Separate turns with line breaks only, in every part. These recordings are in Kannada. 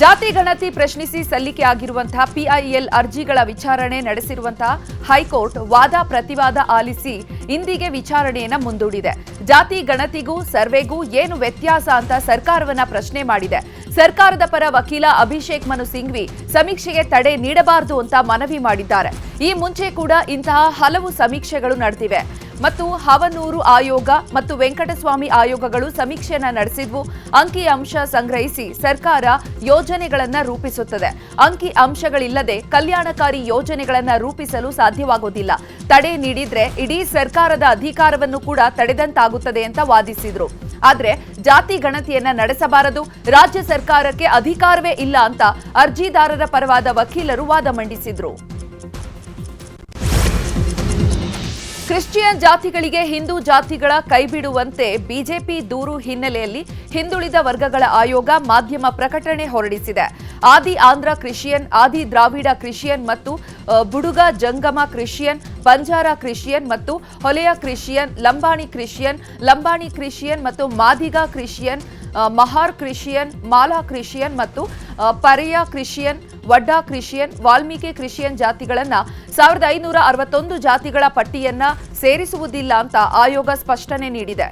ಜಾತಿ ಗಣತಿ ಪ್ರಶ್ನಿಸಿ ಸಲ್ಲಿಕೆಯಾಗಿರುವಂತಹ ಪಿಐಎಲ್ ಅರ್ಜಿಗಳ ವಿಚಾರಣೆ ನಡೆಸಿರುವಂತಹ ಹೈಕೋರ್ಟ್ ವಾದ ಪ್ರತಿವಾದ ಆಲಿಸಿ ಇಂದಿಗೆ ವಿಚಾರಣೆಯನ್ನ ಮುಂದೂಡಿದೆ. ಜಾತಿ ಗಣತಿಗೂ, ಸರ್ವೆಗೂ ಏನು ವ್ಯತ್ಯಾಸ ಅಂತ ಸರ್ಕಾರವನ್ನ ಪ್ರಶ್ನೆ ಮಾಡಿದೆ. ಸರ್ಕಾರದ ಪರ ವಕೀಲ ಅಭಿಷೇಕ್ ಮನು ಸಿಂಘ್ವಿ ಸಮೀಕ್ಷೆಗೆ ತಡೆ ನೀಡಬಾರದು ಅಂತ ಮನವಿ ಮಾಡಿದ್ದಾರೆ. ಈ ಮುಂಚೆ ಕೂಡ ಇಂತಹ ಹಲವು ಸಮೀಕ್ಷೆಗಳು ನಡೆದಿವೆ. ಮತ್ತು ಹವನೂರು ಆಯೋಗ ಮತ್ತು ವೆಂಕಟಸ್ವಾಮಿ ಆಯೋಗಗಳು ಸಮೀಕ್ಷೆಯನ್ನ ನಡೆಸಿದ್ವು. ಅಂಕಿ ಅಂಶ ಸಂಗ್ರಹಿಸಿ ಸರ್ಕಾರ ಯೋಜನೆಗಳನ್ನು ರೂಪಿಸುತ್ತದೆ. ಅಂಕಿ ಅಂಶಗಳಿಲ್ಲದೆ ಕಲ್ಯಾಣಕಾರಿ ಯೋಜನೆಗಳನ್ನ ರೂಪಿಸಲು ಸಾಧ್ಯವಾಗೋದಿಲ್ಲ. ತಡೆ ನೀಡಿದ್ರೆ ಇಡೀ ಸರ್ಕಾರದ ಅಧಿಕಾರವನ್ನು ಕೂಡ ತಡೆದಂತಾಗುತ್ತದೆ ಅಂತ ವಾದಿಸಿದ್ರು. ಆದರೆ ಜಾತಿ ಗಣತಿಯನ್ನ ನಡೆಸಬಾರದು, ರಾಜ್ಯ ಸರ್ಕಾರಕ್ಕೆ ಅಧಿಕಾರವೇ ಇಲ್ಲ ಅಂತ ಅರ್ಜಿದಾರರ ಪರವಾದ ವಕೀಲರು ವಾದ ಮಂಡಿಸಿದ್ರು. ಕ್ರಿಶ್ಚಿಯನ್ ಜಾತಿಗಳಿಗೆ ಹಿಂದೂ ಜಾತಿಗಳ ಕೈಬಿಡುವಂತೆ ಬಿಜೆಪಿ ದೂರು ಹಿನ್ನೆಲೆಯಲ್ಲಿ ಹಿಂದುಳಿದ ವರ್ಗಗಳ ಆಯೋಗ ಮಾಧ್ಯಮ ಪ್ರಕಟಣೆ ಹೊರಡಿಸಿದೆ. ಆದಿ ಆಂಧ್ರ ಕ್ರಿಶ್ಚಿಯನ್, ಆದಿ ದ್ರಾವಿಡ ಕ್ರಿಶ್ಚಿಯನ್ ಮತ್ತು ಬುಡುಗ ಜಂಗಮ ಕ್ರಿಶ್ಚಿಯನ್, ಬಂಜಾರ ಕ್ರಿಶ್ಚಿಯನ್ ಮತ್ತು Holeya Christian, Lambani Christian Lambani Christian ಮತ್ತು Madiga Christian Mahar Christian, Mala Christian ಮತ್ತು Paraya Christian Vadda Christian Valmiki Christian ಜಾತಿಗಳನ್ನ ಸಾವಿರದ ಐನೂರ ಅರವತ್ತೊಂದು ಜಾತಿಗಳ ಪಟ್ಟಿಯನ್ನ ಸೇರಿಸುವುದಿಲ್ಲ ಅಂತ ಆಯೋಗ ಸ್ಪಷ್ಟನೆ ನೀಡಿದೆ.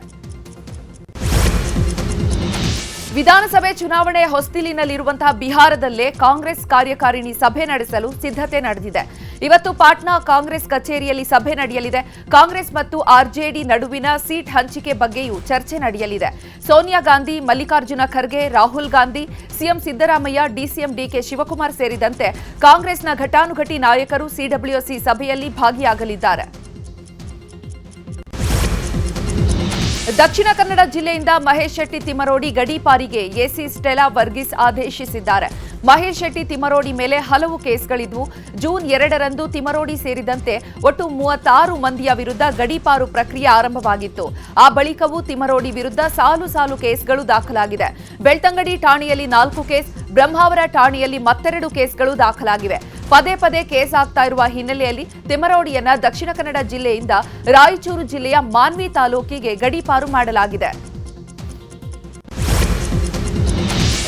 ವಿಧಾನಸಭೆ ಚುನಾವಣೆ ಹೊಸ್ತಿಲಿನಲ್ಲಿರುವಂತಹ ಬಿಹಾರದಲ್ಲೇ ಕಾಂಗ್ರೆಸ್ ಕಾರ್ಯಕಾರಿಣಿ ಸಭೆ ನಡೆಸಲು ಸಿದ್ಧತೆ ನಡೆದಿದೆ. ಇವತ್ತು ಪಾಟ್ನಾ ಕಾಂಗ್ರೆಸ್ ಕಚೇರಿಯಲ್ಲಿ ಸಭೆ ನಡೆಯಲಿದೆ. ಕಾಂಗ್ರೆಸ್ ಮತ್ತು ಆರ್ಜೆಡಿ ನಡುವಿನ ಸೀಟ್ ಹಂಚಿಕೆ ಬಗ್ಗೆಯೂ ಚರ್ಚೆ ನಡೆಯಲಿದೆ. Sonia Gandhi, Mallikarjuna Kharge, Rahul Gandhi, CM Siddaramaiah DCM DK Shivakumar ಸೇರಿದಂತೆ ಕಾಂಗ್ರೆಸ್ನ ಘಟಾನುಘಟಿ ನಾಯಕರು ಸಿಡಬ್ಲ್ಯೂಸಿ ಸಭೆಯಲ್ಲಿ ಭಾಗಿಯಾಗಲಿದ್ದಾರೆ. ದಕ್ಷಿಣ ಕನ್ನಡ ಜಿಲ್ಲೆಯಿಂದ ಮಹೇಶ್ ಶೆಟ್ಟಿ ತಿಮರೋಡಿ ಗಡೀಪಾರಿಗೆ ಎಸಿ ಸ್ಟೆಲಾ ವರ್ಗೀಸ್ ಆದೇಶಿಸಿದ್ದಾರೆ. ಮಹೇಶ್ ಶೆಟ್ಟಿ ತಿಮರೋಡಿ ಮೇಲೆ ಹಲವು ಕೇಸ್ಗಳಿದ್ವು. ಜೂನ್ ಎರಡರಂದು ತಿಮರೋಡಿ ಸೇರಿದಂತೆ ಒಟ್ಟು ಮೂವತ್ತಾರು ಮಂದಿಯ ವಿರುದ್ಧ ಗಡೀಪಾರು ಪ್ರಕ್ರಿಯೆ ಆರಂಭವಾಗಿತ್ತು. ಆ ಬಳಿಕವೂ ತಿಮರೋಡಿ ವಿರುದ್ಧ ಸಾಲು ಸಾಲು ಕೇಸ್ಗಳು ದಾಖಲಾಗಿದೆ. ಬೆಳ್ತಂಗಡಿ ಠಾಣೆಯಲ್ಲಿ ನಾಲ್ಕು ಕೇಸ್ ಬ್ರಹ್ಮಾವರ ಠಾಣೆಯಲ್ಲಿ ಮತ್ತೆರಡು ಕೇಸ್ಗಳು ದಾಖಲಾಗಿವೆ. ಪದೇ ಪದೇ ಕೇಸ್ ಆಗ್ತಾ ಇರುವ ಹಿನ್ನೆಲೆಯಲ್ಲಿ ತಿಮರೋಡಿಯನ್ನ ದಕ್ಷಿಣ ಕನ್ನಡ ಜಿಲ್ಲೆಯಿಂದ ರಾಯಚೂರು ಜಿಲ್ಲೆಯ ಮಾನ್ವಿ ತಾಲೂಕಿಗೆ ಗಡೀಪಾರು ಮಾಡಲಾಗಿದೆ.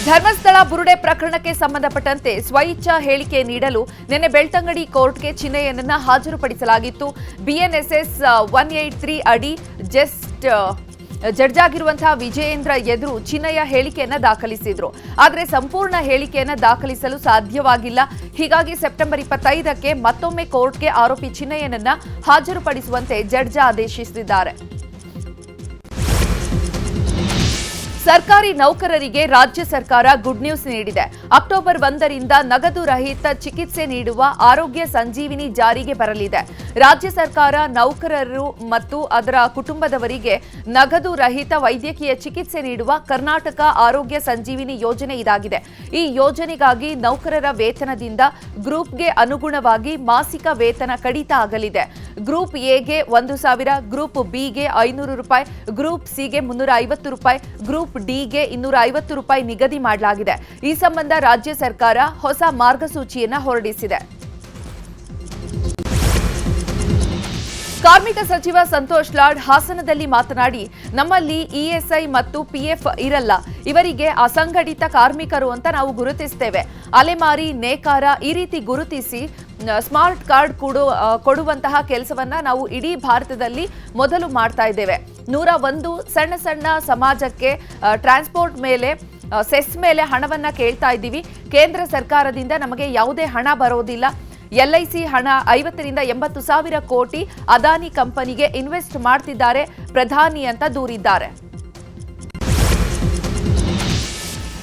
ಧರ್ಮಸ್ಥಳ ಬುರುಡೆ ಪ್ರಕರಣಕ್ಕೆ ಸಂಬಂಧಪಟ್ಟಂತೆ ಸ್ವಇಚ್ಛಾ ಹೇಳಿಕೆ ನೀಡಲು ನಿನ್ನೆ ಬೆಳ್ತಂಗಡಿ ಕೋರ್ಟ್ಗೆ ಚಿನ್ನಯ್ಯನನ್ನ ಹಾಜರುಪಡಿಸಲಾಗಿತ್ತು. ಬಿಎನ್ಎಸ್ಎಸ್ ಒನ್ ಏಟ್ ತ್ರೀ ಅಡಿ ಜಸ್ಟ್ ಜಡ್ಜ್ ಆಗಿರುವಂತಹ ವಿಜಯೇಂದ್ರ ಎದುರು ಚಿನ್ನಯ ಹೇಳಿಕೆಯನ್ನ ದಾಖಲಿಸಿದ್ರು. ಆದರೆ ಸಂಪೂರ್ಣ ಹೇಳಿಕೆಯನ್ನ ದಾಖಲಿಸಲು ಸಾಧ್ಯವಾಗಿಲ್ಲ. ಹೀಗಾಗಿ ಸೆಪ್ಟೆಂಬರ್ ಇಪ್ಪತ್ತೈದಕ್ಕೆ ಮತ್ತೊಮ್ಮೆ ಕೋರ್ಟ್ಗೆ ಆರೋಪಿ ಚಿನ್ನಯ್ಯನನ್ನ ಹಾಜರುಪಡಿಸುವಂತೆ ಜಡ್ಜ್ ಆದೇಶಿಸಿದ್ದಾರೆ. ಸರ್ಕಾರಿ ನೌಕರರಿಗೆ ರಾಜ್ಯ ಸರ್ಕಾರ ಗುಡ್ ನ್ಯೂಸ್ ನೀಡಿದೆ. ಅಕ್ಟೋಬರ್ ಒಂದರಿಂದ ನಗದು ರಹಿತ ಚಿಕಿತ್ಸೆ ನೀಡುವ ಆರೋಗ್ಯ ಸಂಜೀವಿನಿ ಜಾರಿಗೆ ಬರಲಿದೆ. ರಾಜ್ಯ ಸರ್ಕಾರ ನೌಕರರು ಮತ್ತು ಅದರ ಕುಟುಂಬದವರಿಗೆ ನಗದು ರಹಿತ ವೈದ್ಯಕೀಯ ಚಿಕಿತ್ಸೆ ನೀಡುವ ಕರ್ನಾಟಕ ಆರೋಗ್ಯ ಸಂಜೀವಿನಿ ಯೋಜನೆ ಇದಾಗಿದೆ. ಈ ಯೋಜನೆಗಾಗಿ ನೌಕರರ ವೇತನದಿಂದ ಗ್ರೂಪ್ಗೆ ಅನುಗುಣವಾಗಿ ಮಾಸಿಕ ವೇತನ ಕಡಿತ ಆಗಲಿದೆ. ಗ್ರೂಪ್ ಎಗೆ ಒಂದು ಸಾವಿರ, ಗ್ರೂಪ್ ಬಿಗೆ ಐನೂರು ರೂಪಾಯಿ, ಗ್ರೂಪ್ ಸಿಗೆ ಮುನ್ನೂರ ಐವತ್ತು ರೂಪಾಯಿ, ಗ್ರೂಪ್ ಡಿಗೆ ಇನ್ನೂರ ಐವತ್ತು ರೂಪಾಯಿ ನಿಗದಿ ಮಾಡಲಾಗಿದೆ. ಈ ಸಂಬಂಧ ರಾಜ್ಯ ಸರ್ಕಾರ ಹೊಸ ಮಾರ್ಗಸೂಚಿಯನ್ನ ಹೊರಡಿಸಿದೆ. ಕಾರ್ಮಿಕ ಸಚಿವ ಸಂತೋಷ್ ಲಾಡ್ ಹಾಸನದಲ್ಲಿ ಮಾತನಾಡಿ, ನಮ್ಮಲ್ಲಿ ಇಎಸ್ಐ ಮತ್ತು ಪಿಎಫ್ ಇರಲ್ಲ. ಇವರಿಗೆ ಅಸಂಘಟಿತ ಕಾರ್ಮಿಕರು ಅಂತ ನಾವು ಗುರುತಿಸ್ತೇವೆ. ಅಲೆಮಾರಿ, ನೇಕಾರ ಈ ರೀತಿ ಗುರುತಿಸಿ ಸ್ಮಾರ್ಟ್ ಕಾರ್ಡ್ ಕೊಡು ಕೊಡುವಂತಹ ಕೆಲಸವನ್ನ ನಾವು ಇಡೀ ಭಾರತದಲ್ಲಿ ಮೊದಲು ಮಾಡ್ತಾ ಇದ್ದೇವೆ. ನೂರ ಒಂದು ಸಣ್ಣ ಸಣ್ಣ ಸಮಾಜಕ್ಕೆ ಟ್ರಾನ್ಸ್ಪೋರ್ಟ್ ಮೇಲೆ ಸೆಸ್ ಮೇಲೆ ಹಣವನ್ನ ಕೇಳ್ತಾ ಇದ್ದೀವಿ. ಕೇಂದ್ರ ಸರ್ಕಾರದಿಂದ ನಮಗೆ ಯಾವುದೇ ಹಣ ಬರೋದಿಲ್ಲ. ಎಲ್ಐಸಿ ಹಣ ಐವತ್ತರಿಂದ ಎಂಬತ್ತು ಸಾವಿರ ಕೋಟಿ ಅದಾನಿ ಕಂಪನಿಗೆ ಇನ್ವೆಸ್ಟ್ ಮಾಡ್ತಿದ್ದಾರೆ ಪ್ರಧಾನಿ ಅಂತ ದೂರಿದ್ದಾರೆ.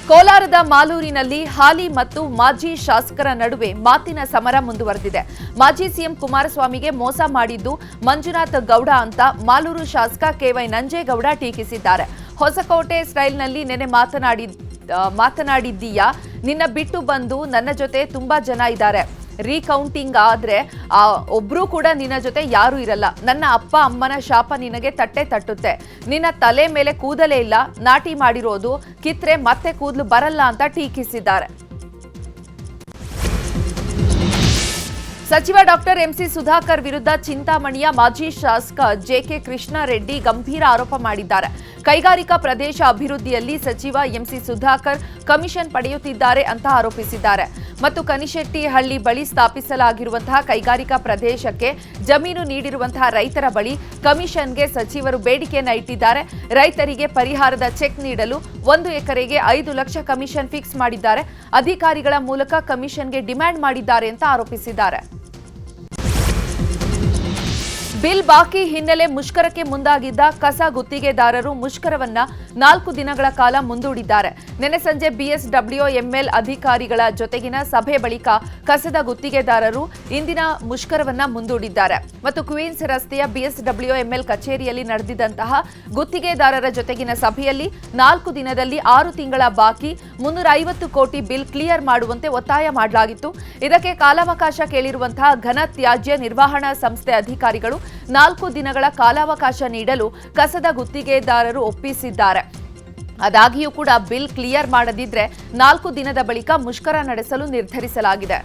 ಕೋಲಾರದ ಮಾಲೂರಿನಲ್ಲಿ ಹಾಲಿ ಮತ್ತು ಮಾಜಿ ಶಾಸಕರ ನಡುವೆ ಮಾತಿನ ಸಮರ ಮುಂದುವರೆದಿದೆ. ಮಾಜಿ ಸಿಎಂ ಕುಮಾರಸ್ವಾಮಿಗೆ ಮೋಸ ಮಾಡಿದ್ದು ಮಂಜುನಾಥ್ ಗೌಡ ಅಂತ ಮಾಲೂರು ಶಾಸಕ ಕೆವೈ ನಂಜೇಗೌಡ ಟೀಕಿಸಿದ್ದಾರೆ. ಹೊಸಕೋಟೆ ಸ್ಟೈಲ್ನಲ್ಲಿ ನೆನೆ ಮಾತನಾಡಿ ಮಾತನಾಡಿದ್ದೀಯಾ? ನಿನ್ನ ಬಿಟ್ಟು ಬಂದು ನನ್ನ ಜೊತೆ ತುಂಬಾ ಜನ ಇದ್ದಾರೆ. ರೀಕೌಂಟಿಂಗ್ ಆದರೆ, ಆ ಒಬ್ಬರು ಕೂಡ ನಿನ್ನ ಜೊತೆ ಯಾರೂ ಇರಲ್ಲ. ನನ್ನ ಅಪ್ಪ, ಅಮ್ಮನ ಶಾಪ ನಿನಗೆ ತಟ್ಟೆ ತಟ್ಟುತ್ತೆ. ನಿನ್ನ ತಲೆ ಮೇಲೆ ಕೂದಲೇ ಇಲ್ಲ. ನಾಟಿ ಮಾಡಿರೋದು ಕಿತ್ರೆ ಮತ್ತೆ ಕೂದಲು ಬರಲ್ಲ ಅಂತ ಟೀಕಿಸಿದ್ದಾರೆ. ಸಚಿವ ಡಾಕ್ಟರ್ ಎಂಸಿ ಸುಧಾಕರ್ ವಿರುದ್ಧ ಚಿಂತಾಮಣಿಯ ಮಾಜಿ ಶಾಸಕ ಜೆಕೆ ಕೃಷ್ಣಾರೆಡ್ಡಿ ಗಂಭೀರ ಆರೋಪ ಮಾಡಿದ್ದಾರೆ. ಕೈಗಾರಿಕಾ ಪ್ರದೇಶ ಅಭಿವೃದ್ಧಿಯಲ್ಲಿ ಸಚಿವ ಎಂಸಿ ಸುಧಾಕರ್ ಕಮಿಷನ್ ಪಡೆಯುತ್ತಿದ್ದಾರೆ ಅಂತ ಆರೋಪಿಸಿದ್ದಾರೆ. ಮತ್ತು ಕನಿಶೆಟ್ಟಿಹಳ್ಳಿ ಬಳಿ ಸ್ಥಾಪಿಸಲಾಗಿರುವಂತಹ ಕೈಗಾರಿಕಾ ಪ್ರದೇಶಕ್ಕೆ ಜಮೀನು ನೀಡಿರುವಂತಹ ರೈತರ ಬಳಿ ಕಮಿಷನ್ಗೆ ಸಚಿವರು ಬೇಡಿಕೆಯನ್ನ ಇಟ್ಟಿದ್ದಾರೆ. ರೈತರಿಗೆ ಪರಿಹಾರದ ಚೆಕ್ ನೀಡಲು ಒಂದು ಎಕರೆಗೆ ಐದು ಲಕ್ಷ ಕಮಿಷನ್ ಫಿಕ್ಸ್ ಮಾಡಿದ್ದಾರೆ. ಅಧಿಕಾರಿಗಳ ಮೂಲಕ ಕಮಿಷನ್ಗೆ ಡಿಮ್ಯಾಂಡ್ ಮಾಡಿದ್ದಾರೆ ಅಂತ ಆರೋಪಿಸಿದ್ದಾರೆ. ಬಿಲ್ ಬಾಕಿ ಹಿನ್ನೆಲೆ ಮುಷ್ಕರಕ್ಕೆ ಮುಂದಾಗಿದ್ದ ಕಸ ಗುತ್ತಿಗೆದಾರರು ಮುಷ್ಕರವನ್ನ ನಾಲ್ಕು ದಿನಗಳ ಕಾಲ ಮುಂದೂಡಿದ್ದಾರೆ. ನಿನ್ನೆ ಸಂಜೆ ಬಿಎಸ್ಡಬ್ಲ್ಯೂಎಂಎಲ್ ಅಧಿಕಾರಿಗಳ ಜೊತೆಗಿನ ಸಭೆ ಬಳಿಕ ಕಸದ ಗುತ್ತಿಗೆದಾರರು ಇಂದಿನ ಮುಷ್ಕರವನ್ನ ಮುಂದೂಡಿದ್ದಾರೆ. ಮತ್ತು ಕ್ವೀನ್ಸ್ ರಸ್ತೆಯ ಬಿಎಸ್ಡಬ್ಲ್ಯೂಎಂಎಲ್ ಕಚೇರಿಯಲ್ಲಿ ನಡೆದಿದ್ದಂತಹ ಗುತ್ತಿಗೆದಾರರ ಜೊತೆಗಿನ ಸಭೆಯಲ್ಲಿ ನಾಲ್ಕು ದಿನದಲ್ಲಿ ಆರು ತಿಂಗಳ ಬಾಕಿ ಮುನ್ನೂರ ಐವತ್ತು ಕೋಟಿ ಬಿಲ್ ಕ್ಲಿಯರ್ ಮಾಡುವಂತೆ ಒತ್ತಾಯ ಮಾಡಲಾಗಿತ್ತು. ಇದಕ್ಕೆ ಕಾಲಾವಕಾಶ ಕೇಳಿರುವಂತಹ ಘನ ತ್ಯಾಜ್ಯ ನಿರ್ವಹಣಾ ಸಂಸ್ಥೆ ಅಧಿಕಾರಿಗಳು ನಾಲ್ಕು ದಿನಗಳ ಕಾಲಾವಕಾಶ ನೀಡಲು ಕಸದ ಗುತ್ತಿಗೆದಾರರು ಒಪ್ಪಿಸಿದ್ದಾರೆ. ಅದಾಗಿಯೂ ಕೂಡ ಬಿಲ್ ಕ್ಲಿಯರ್ ಮಾಡದಿದ್ರೆ ನಾಲ್ಕು ದಿನದ ಬಳಿಕ ಮುಷ್ಕರ ನಡೆಸಲು ನಿರ್ಧರಿಸಲಾಗಿದೆ.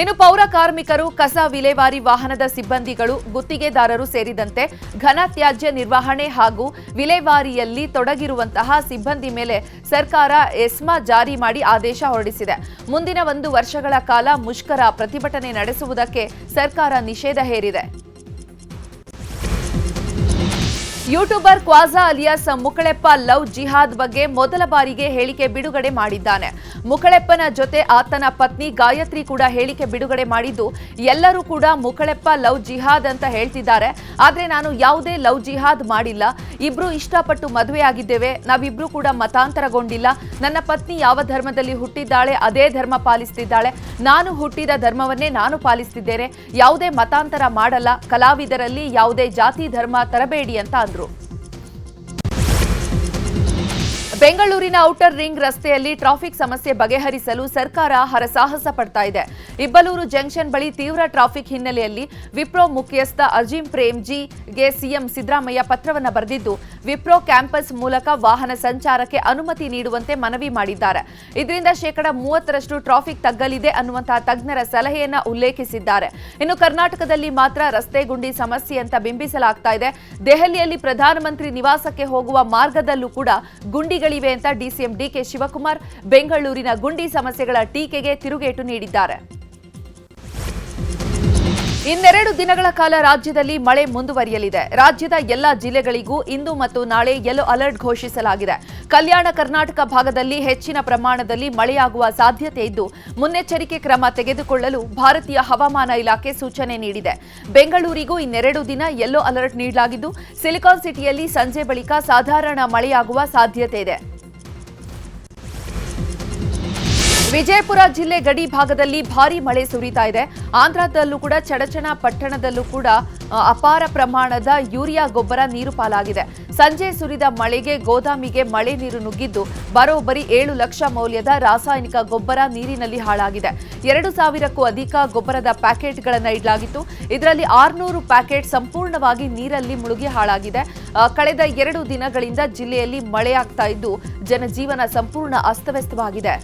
ಇನ್ನು ಪೌರ ಕಾರ್ಮಿಕರು ಕಸ ವಿಲೇವಾರಿ ವಾಹನದ ಸಿಬ್ಬಂದಿಗಳು, ಗುತ್ತಿಗೆದಾರರು ಸೇರಿದಂತೆ ಘನ ತ್ಯಾಜ್ಯ ನಿರ್ವಹಣೆ ಹಾಗೂ ವಿಲೇವಾರಿಯಲ್ಲಿ ತೊಡಗಿರುವಂತಹ ಸಿಬ್ಬಂದಿ ಮೇಲೆ ಸರ್ಕಾರ ಎಸ್ಮಾ ಜಾರಿ ಮಾಡಿ ಆದೇಶ ಹೊರಡಿಸಿದೆ. ಮುಂದಿನ ಒಂದು ವರ್ಷಗಳ ಕಾಲ ಮುಷ್ಕರ ಪ್ರತಿಭಟನೆ ನಡೆಸುವುದಕ್ಕೆ ಸರ್ಕಾರ ನಿಷೇಧ ಹೇರಿದೆ. YouTuber Khwaja alias Mukaleppa love ಜಿಹಾದ್ ಬಗ್ಗೆ ಮೊದಲ ಬಾರಿಗೆ ಹೇಳಿಕೆ ಬಿಡುಗಡೆ ಮಾಡಿದ್ದಾನೆ. ಮುಕಳೆಪ್ಪನ ಜೊತೆ ಆತನ ಪತ್ನಿ ಗಾಯತ್ರಿ ಕೂಡ ಹೇಳಿಕೆ ಬಿಡುಗಡೆ ಮಾಡಿದ್ದು, ಎಲ್ಲರೂ ಕೂಡ ಮುಕಳೆಪ್ಪ ಲವ್ ಜಿಹಾದ್ ಅಂತ ಹೇಳ್ತಿದ್ದಾರೆ. ಆದರೆ ನಾನು ಯಾವುದೇ ಲವ್ ಜಿಹಾದ್ ಮಾಡಿಲ್ಲ. ಇಬ್ರು ಇಷ್ಟಪಟ್ಟು ಮದುವೆಯಾಗಿದ್ದೇವೆ ನಾವಿಬ್ರು ಕೂಡ ಮತಾಂತರಗೊಂಡಿಲ್ಲ. ನನ್ನ ಪತ್ನಿ ಯಾವ ಧರ್ಮದಲ್ಲಿ ಹುಟ್ಟಿದ್ದಾಳೆ, ಅದೇ ಧರ್ಮ ಪಾಲಿಸ್ತಿದ್ದಾಳೆ. ನಾನು ಹುಟ್ಟಿದ ಧರ್ಮವನ್ನೇ ನಾನು ಪಾಲಿಸ್ತಿದ್ದೇನೆ. ಯಾವುದೇ ಮತಾಂತರ ಮಾಡಲ್ಲ. ಕಲಾವಿದರಲ್ಲಿ ಯಾವುದೇ ಜಾತಿ, ಧರ್ಮ ತರಬೇಡಿ ಅಂತ ಅಂದ್ರು. ಬೆಂಗಳೂರಿನ ಔಟರ್ ರಿಂಗ್ ರಸ್ತೆಯಲ್ಲಿ ಟ್ರಾಫಿಕ್ ಸಮಸ್ಯೆ ಬಗೆಹರಿಸಲು ಸರ್ಕಾರ ಹರಸಾಹಸ ಪಡ್ತಾ ಇದೆ. ಇಬ್ಬಲೂರು ಜಂಕ್ಷನ್ ಬಳಿ ತೀವ್ರ ಟ್ರಾಫಿಕ್ ಹಿನ್ನೆಲೆಯಲ್ಲಿ ವಿಪ್ರೋ ಮುಖ್ಯಸ್ಥ ಅಜೀಂ ಪ್ರೇಮ್ಜಿಗೆ ಸಿಎಂ ಸಿದ್ದರಾಮಯ್ಯ ಪತ್ರವನ್ನು ಬರೆದಿದ್ದು, ವಿಪ್ರೋ ಕ್ಯಾಂಪಸ್ ಮೂಲಕ ವಾಹನ ಸಂಚಾರಕ್ಕೆ ಅನುಮತಿ ನೀಡುವಂತೆ ಮನವಿ ಮಾಡಿದ್ದಾರೆ. ಇದರಿಂದ ಶೇಕಡ ಮೂವತ್ತರಷ್ಟು ಟ್ರಾಫಿಕ್ ತಗ್ಗಲಿದೆ ಅನ್ನುವಂತಹ ತಜ್ಞರ ಸಲಹೆಯನ್ನ ಉಲ್ಲೇಖಿಸಿದ್ದಾರೆ. ಇನ್ನು ಕರ್ನಾಟಕದಲ್ಲಿ ಮಾತ್ರ ರಸ್ತೆ ಗುಂಡಿ ಸಮಸ್ಯೆ ಅಂತ ಬಿಂಬಿಸಲಾಗ್ತಾ ಇದೆ. ದೆಹಲಿಯಲ್ಲಿ ಪ್ರಧಾನಮಂತ್ರಿ ನಿವಾಸಕ್ಕೆ ಹೋಗುವ ಮಾರ್ಗದಲ್ಲೂ ಕೂಡ ಗುಂಡಿಗಳಿವೆ ಅಂತ ಡಿಸಿಎಂ ಡಿಕೆ ಶಿವಕುಮಾರ್ ಬೆಂಗಳೂರಿನ ಗುಂಡಿ ಸಮಸ್ಯೆಗಳ ಟೀಕೆಗೆ ತಿರುಗೇಟು ನೀಡಿದ್ದಾರೆ. ಇನ್ನೆರಡು ದಿನಗಳ ಕಾಲ ರಾಜ್ಯದಲ್ಲಿ ಮಳೆ ಮುಂದುವರಿಯಲಿದೆ. ರಾಜ್ಯದ ಎಲ್ಲಾ ಜಿಲ್ಲೆಗಳಿಗೂ ಇಂದು ಮತ್ತು ನಾಳೆ ಯೆಲ್ಲೋ ಅಲರ್ಟ್ ಘೋಷಿಸಲಾಗಿದೆ. ಕಲ್ಯಾಣ ಕರ್ನಾಟಕ ಭಾಗದಲ್ಲಿ ಹೆಚ್ಚಿನ ಪ್ರಮಾಣದಲ್ಲಿ ಮಳೆಯಾಗುವ ಸಾಧ್ಯತೆ ಇದ್ದು, ಮುನ್ನೆಚ್ಚರಿಕೆ ಕ್ರಮ ತೆಗೆದುಕೊಳ್ಳಲು ಭಾರತೀಯ ಹವಾಮಾನ ಇಲಾಖೆ ಸೂಚನೆ ನೀಡಿದೆ. ಬೆಂಗಳೂರಿಗೂ ಇನ್ನೆರಡು ದಿನ ಯೆಲ್ಲೋ ಅಲರ್ಟ್ ನೀಡಲಾಗಿದ್ದು, ಸಿಲಿಕಾನ್ ಸಿಟಿಯಲ್ಲಿ ಸಂಜೆ ಬಳಿಕ ಸಾಧಾರಣ ಮಳೆಯಾಗುವ ಸಾಧ್ಯತೆ ಇದೆ. ವಿಜಯಪುರ ಜಿಲ್ಲೆ ಗಡಿ ಭಾಗದಲ್ಲಿ ಭಾರಿ ಮಳೆ ಸುರಿತಾ ಇದೆ. ಆಂಧ್ರದಲ್ಲೂ ಕೂಡ ಚಡಚಣ, ಪಟ್ಟಣದಲ್ಲೂ ಕೂಡ ಅಪಾರ ಪ್ರಮಾಣದ ಯೂರಿಯಾ ಗೊಬ್ಬರ ನೀರು ಪಾಲಾಗಿದೆ. ಸಂಜೆ ಸುರಿದ ಮಳೆಗೆ ಗೋದಾಮಿಗೆ ಮಳೆ ನೀರು ನುಗ್ಗಿದ್ದು, ಬರೋಬ್ಬರಿ ಏಳು ಲಕ್ಷ ಮೌಲ್ಯದ ರಾಸಾಯನಿಕ ಗೊಬ್ಬರ ನೀರಿನಲ್ಲಿ ಹಾಳಾಗಿದೆ. ಎರಡು ಸಾವಿರಕ್ಕೂ ಅಧಿಕ ಗೊಬ್ಬರದ ಪ್ಯಾಕೆಟ್ಗಳನ್ನು ಇಡಲಾಗಿತ್ತು. ಇದರಲ್ಲಿ ಆರ್ನೂರು ಪ್ಯಾಕೆಟ್ ಸಂಪೂರ್ಣವಾಗಿ ನೀರಲ್ಲಿ ಮುಳುಗಿ ಹಾಳಾಗಿದೆ. ಕಳೆದ ಎರಡು ದಿನಗಳಿಂದ ಜಿಲ್ಲೆಯಲ್ಲಿ ಮಳೆಯಾಗ್ತಾ ಇದ್ದು, ಜನಜೀವನ ಸಂಪೂರ್ಣ ಅಸ್ತವ್ಯಸ್ತವಾಗಿದೆ.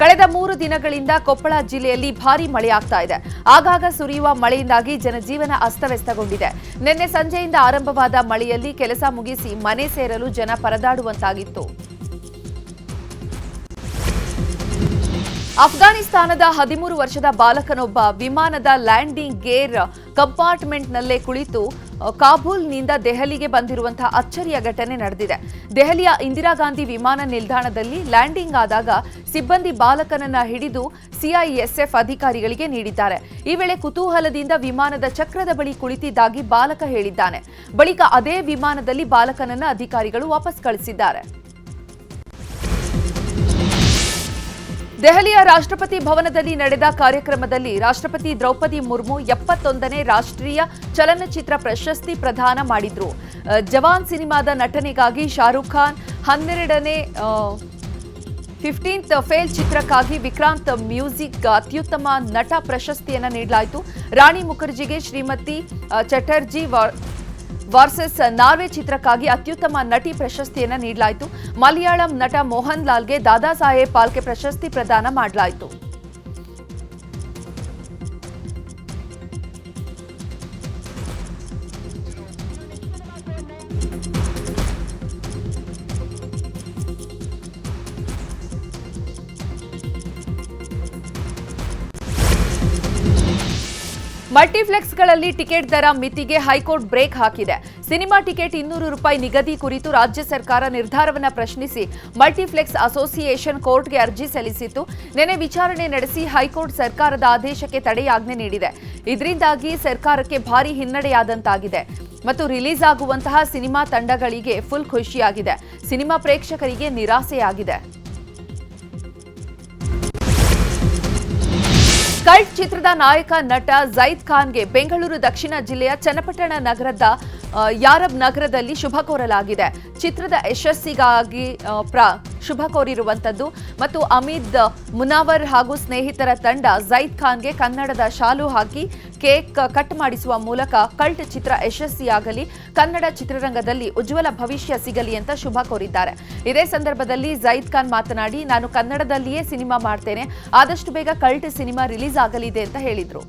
ಕಳೆದ ಮೂರು ದಿನಗಳಿಂದ ಕೊಪ್ಪಳ ಜಿಲ್ಲೆಯಲ್ಲಿ ಭಾರಿ ಮಳೆಯಾಗ್ತಾ ಇದೆ. ಆಗಾಗ ಸುರಿಯುವ ಮಳೆಯಿಂದಾಗಿ ಜನಜೀವನ ಅಸ್ತವ್ಯಸ್ತಗೊಂಡಿದೆ. ನಿನ್ನೆ ಸಂಜೆಯಿಂದ ಆರಂಭವಾದ ಮಳೆಯಲ್ಲಿ ಕೆಲಸ ಮುಗಿಸಿ ಮನೆ ಸೇರಲು ಜನ ಪರದಾಡುವಂತಾಗಿತ್ತು. ಅಫ್ಘಾನಿಸ್ತಾನದ ಹದಿಮೂರು ವರ್ಷದ ಬಾಲಕನೊಬ್ಬ ವಿಮಾನದ ಲ್ಯಾಂಡಿಂಗ್ ಗೇರ್ ಕಂಪಾರ್ಟ್ಮೆಂಟ್ನಲ್ಲೇ ಕುಳಿತು ಕಾಬೂಲ್ನಿಂದ ದೆಹಲಿಗೆ ಬಂದಿರುವಂತಹ ಅಚ್ಚರಿಯ ಘಟನೆ ನಡೆದಿದೆ. ದೆಹಲಿಯ ಇಂದಿರಾ ಗಾಂಧಿ ವಿಮಾನ ನಿಲ್ದಾಣದಲ್ಲಿ ಲ್ಯಾಂಡಿಂಗ್ ಆದಾಗ ಸಿಬ್ಬಂದಿ ಬಾಲಕನನ್ನ ಹಿಡಿದು ಸಿಐಎಸ್ಎಫ್ ಅಧಿಕಾರಿಗಳಿಗೆ ನೀಡಿದ್ದಾರೆ. ಈ ವೇಳೆ ಕುತೂಹಲದಿಂದ ವಿಮಾನದ ಚಕ್ರದ ಬಳಿ ಕುಳಿತಿದ್ದಾಗಿ ಬಾಲಕ ಹೇಳಿದ್ದಾನೆ. ಬಳಿಕ ಅದೇ ವಿಮಾನದಲ್ಲಿ ಬಾಲಕನನ್ನ ಅಧಿಕಾರಿಗಳು ವಾಪಸ್ ಕಳಿಸಿದ್ದಾರೆ. ದೆಹಲಿಯ ರಾಷ್ಟ್ರಪತಿ ಭವನದಲ್ಲಿ ನಡೆದ ಕಾರ್ಯಕ್ರಮದಲ್ಲಿ ರಾಷ್ಟ್ರಪತಿ ದ್ರೌಪದಿ ಮುರ್ಮು ಎಪ್ಪತ್ತೊಂದನೇ ರಾಷ್ಟ್ರೀಯ ಚಲನಚಿತ್ರ ಪ್ರಶಸ್ತಿ ಪ್ರದಾನ ಮಾಡಿದ್ರು. ಜವಾನ್ ಸಿನಿಮಾದ ನಟನೆಗಾಗಿ ಶಾರುಖ್ ಖಾನ್ ಹನ್ನೆರಡನೇ ಫಿಫ್ಟೀನ್ತ್ ಫೇಲ್ ಚಿತ್ರಕ್ಕಾಗಿ ವಿಕ್ರಾಂತ್ ಮ್ಯೂಸಿಕ್ ಅತ್ಯುತ್ತಮ ನಟ ಪ್ರಶಸ್ತಿಯನ್ನು ನೀಡಲಾಯಿತು. ರಾಣಿ ಮುಖರ್ಜಿಗೆ ಶ್ರೀಮತಿ ಚಟರ್ಜಿ ವರ್ಸಸ್ ನಾರ್ವೆ ಚಿತ್ರಕ್ಕಾಗಿ ಅತ್ಯುತ್ತಮ ನಟಿ ಪ್ರಶಸ್ತಿಯನ್ನು ನೀಡಲಾಯಿತು. ಮಲಯಾಳಂ ನಟ ಮೋಹನ್ ಲಾಲ್ಗೆ ದಾದಾ ಸಾಹೇಬ್ ಪಾಲ್ಕೆ ಪ್ರಶಸ್ತಿ ಪ್ರದಾನ ಮಾಡಲಾಯಿತು. ಮಲ್ಟಿಪ್ಲೆಕ್ಸ್ಗಳಲ್ಲಿ ಟಿಕೆಟ್ ದರ ಮಿತಿಗೆ ಹೈಕೋರ್ಟ್ ಬ್ರೇಕ್ ಹಾಕಿದೆ. ಸಿನಿಮಾ ಟಿಕೆಟ್ ಇನ್ನೂರು ರೂಪಾಯಿ ನಿಗದಿ ಕುರಿತು ರಾಜ್ಯ ಸರ್ಕಾರ ನಿರ್ಧಾರವನ್ನು ಪ್ರಶ್ನಿಸಿ ಮಲ್ಟಿಪ್ಲೆಕ್ಸ್ ಅಸೋಸಿಯೇಷನ್ ಕೋರ್ಟ್ಗೆ ಅರ್ಜಿ ಸಲ್ಲಿಸಿತ್ತು. ನಿನ್ನೆ ವಿಚಾರಣೆ ನಡೆಸಿ ಹೈಕೋರ್ಟ್ ಸರ್ಕಾರದ ಆದೇಶಕ್ಕೆ ತಡೆಯಾಜ್ಞೆ ನೀಡಿದೆ. ಇದರಿಂದಾಗಿ ಸರ್ಕಾರಕ್ಕೆ ಭಾರಿ ಹಿನ್ನಡೆಯಾದಂತಾಗಿದೆ. ಮತ್ತು ರಿಲೀಸ್ ಆಗುವಂತಹ ಸಿನಿಮಾ ತಂಡಗಳಿಗೆ ಫುಲ್ ಖುಷಿಯಾಗಿದೆ. ಸಿನಿಮಾ ಪ್ರೇಕ್ಷಕರಿಗೆ ನಿರಾಸೆಯಾಗಿದೆ. ಕಲ್ಟ್ ಚಿತ್ರದ ನಾಯಕ ನಟ ಜೈದ್ ಖಾನ್ಗೆ ಬೆಂಗಳೂರು ದಕ್ಷಿಣ ಜಿಲ್ಲೆಯ ಚನ್ನಪಟ್ಟಣ ನಗರದ ಯಾರಬ್ ನಗರದಲ್ಲಿ ಶುಭ ಕೋರಲಾಗಿದೆ. ಚಿತ್ರದ ಯಶಸ್ಸಿಗಾಗಿ ಶುಭ ಕೋರಿರುವಂತದ್ದು ಮತ್ತು ಅಮಿದ್ ಮುನಾವರ್ ಹಾಗೂ ಸ್ನೇಹಿತರ ತಂಡ ಜೈದ್ ಖಾನ್ಗೆ ಕನ್ನಡದ ಶಾಲು ಹಾಕಿ ಕೇಕ್ ಕಟ್ ಮಾಡಿಸುವ ಮೂಲಕ ಕಲ್ಟ್ ಚಿತ್ರ ಯಶಸ್ವಿಯಾಗಲಿ, ಕನ್ನಡ ಚಿತ್ರರಂಗದಲ್ಲಿ ಉಜ್ವಲ ಭವಿಷ್ಯ ಸಿಗಲಿ ಅಂತ ಶುಭ ಕೋರಿದ್ದಾರೆ. ಇದೇ ಸಂದರ್ಭದಲ್ಲಿ ಜೈದ್ ಖಾನ್ ಮಾತನಾಡಿ, ನಾನು ಕನ್ನಡದಲ್ಲಿಯೇ ಸಿನಿಮಾ ಮಾಡ್ತೇನೆ, ಆದಷ್ಟು ಬೇಗ ಕಲ್ಟ್ ಸಿನಿಮಾ ರಿಲೀಸ್ ಆಗಲಿದೆ ಅಂತ ಹೇಳಿದ್ರು.